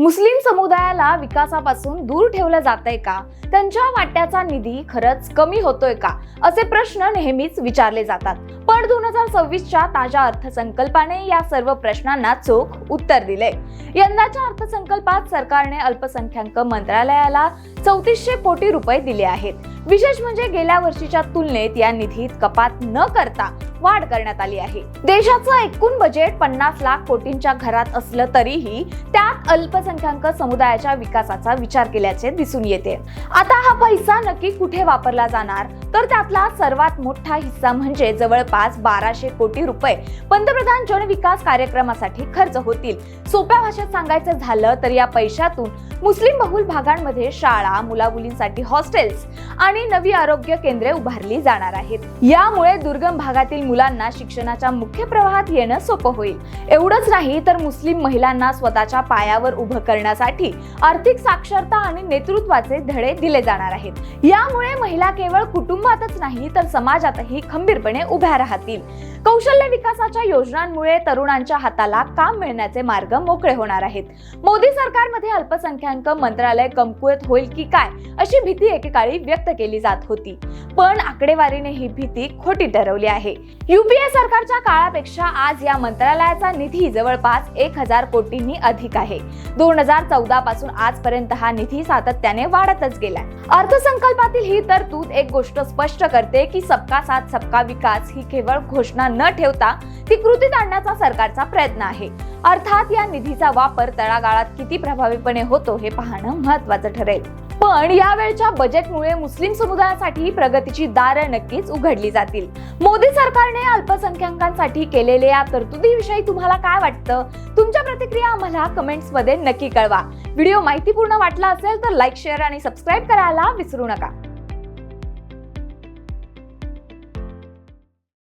मुस्लिम समुदायाला विकासापासून दूर ठेवलं जातंय का? त्यांच्या वाट्याचा निधी खरंच कमी होतोय का? असे प्रश्न नेहमीच विचारले जातात. पण दोन हजार सव्वीसच्या ताज्या अर्थसंकल्पाने या सर्व प्रश्नांना चोख उत्तर दिले यंदाच्या अर्थसंकल्पात सरकारने अल्पसंख्याक मंत्रालयाला चौतीसशे कोटी रुपये दिले आहेत. विशेष म्हणजे गेल्या वर्षीच्या तुलनेत या निधीत कपात न करता वाढ करण्यात आली आहे. देशाचं एकूण बजेट पन्नास लाख कोटींच्या घरात असलं तरीही त्यात अल्पसंख्याक समुदायाच्या विकासाचा विचार केल्याचे दिसून येते. आता हा पैसा नक्की कुठे वापरला जाणार? तर त्यातला सर्वात मोठा हिस्सा म्हणजे जवळपास बाराशे कोटी रुपये. पंतप्रधान जन विकास कार्यक्रमासाठी खर्च होतील. सोप्या भाषेत सांगायचं झालं तर या पैशातून मुस्लिम बहुल भागांमध्ये शाळा मुलामुलींसाठी हॉस्टेल्स आणि नवी आरोग्य केंद्रे उभारली जाणार आहेत. यामुळे दुर्गम भागातील मुलांना शिक्षणाच्या मुख्य प्रवाहात येणं सोपं होईल. एवढंच नाही तर मुस्लिम महिलांना स्वतःच्या पायावर उभं करण्यासाठी आर्थिक साक्षरता आणि नेतृत्वाचे धडे दिले जाणार आहेत. यामुळे महिला केवळ कुटुंबातच नाही तर समाजातही खंबीरपणे उभ्या राहतील. कौशल्य विकासाच्या योजनांमुळे तरुणांच्या हाताला काम मिळण्याचे मार्ग मोकळे होणार आहेत. मोदी सरकारमध्ये अल्पसंख्याक मंत्रालय कमकुवत होईल की काय अशी भीती एकेकाळी व्यक्त केली जात होती. पण आकडेवारीने ही भीती खोटी ठरवली आहे. युपीए सरकारच्या काळापेक्षा आज या मंत्रालयाचा निधी जवळपास एक हजार कोटींनी अधिक आहे. दोन हजार चौदा पासून आजपर्यंत हा निधी सातत्याने वाढतच गेलाय. अर्थसंकल्पातील ही तरतूद एक गोष्ट स्पष्ट करते की सबका साथ सबका विकास ही केवळ घोषणा न ठेवता ती कृतीत आणण्याचा सरकारचा प्रयत्न आहे. अर्थात या निधीचा वापर तळागाळात किती प्रभावीपणे होतो हे पाहणं महत्वाचं ठरेल. पण यावेळच्या बजेटमुळे मुस्लिम समुदायासाठी प्रगतीची दारं नक्कीच उघडली जातील. मोदी सरकारने अल्पसंख्याकांसाठी केलेल्या या तरतुदीविषयी तुम्हाला काय वाटतं? तुमच्या प्रतिक्रिया आम्हाला कमेंट्समध्ये नक्की कळवा. व्हिडिओ माहितीपूर्ण वाटला असेल तर लाईक शेअर आणि सबस्क्राईब करायला विसरू नका.